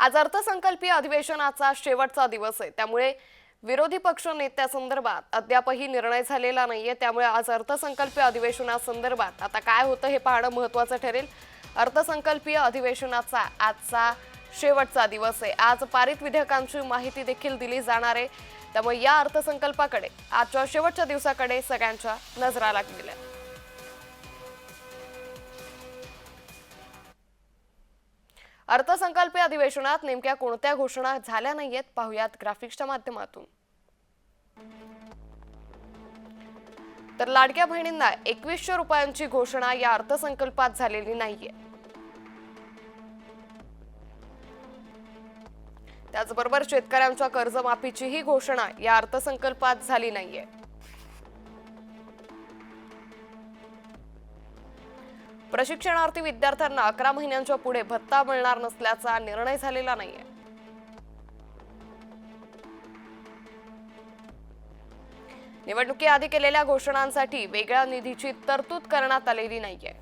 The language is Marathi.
आज अर्थसंकल्पीय अधिवेशनाचा शेवटचा दिवस आहे. त्यामुळे विरोधी पक्ष नेत्यासंदर्भात अद्यापही निर्णय झालेला नाहीये. त्यामुळे आज अर्थसंकल्पीय अधिवेशनासंदर्भात आता काय होतं हे पाहणं महत्वाचं ठरेल. अर्थसंकल्पीय अधिवेशनाचा आजचा शेवटचा दिवस आहे. आज पारित विधेयकांची माहिती देखील दिली जाणार आहे. त्यामुळे या अर्थसंकल्पाकडे आजच्या शेवटच्या दिवसाकडे सगळ्यांच्या नजरा लागलेल्या अर्थसंकल्पीय अधिवेशनात नेमक्या कोणत्या घोषणा झाल्या नाहीयेत पाहुयात ग्राफिक्सच्या माध्यमातून. तर लाडक्या बहिणींना एकवीसशे रुपयांची घोषणा या अर्थसंकल्पात झालेली नाहीये. त्याचबरोबर शेतकऱ्यांच्या कर्जमाफीचीही घोषणा या अर्थसंकल्पात झाली नाहीये. प्रशिक्षणार्थी विद्यार्थ्यांना अकरा महिन्यांच्या पुढे भत्ता मिळणार नसल्याचा निर्णय झालेला नाहीये. निवडणुकीआधी केलेल्या घोषणांसाठी वेगळ्या निधीची तरतूद करण्यात आलेली नाहीये.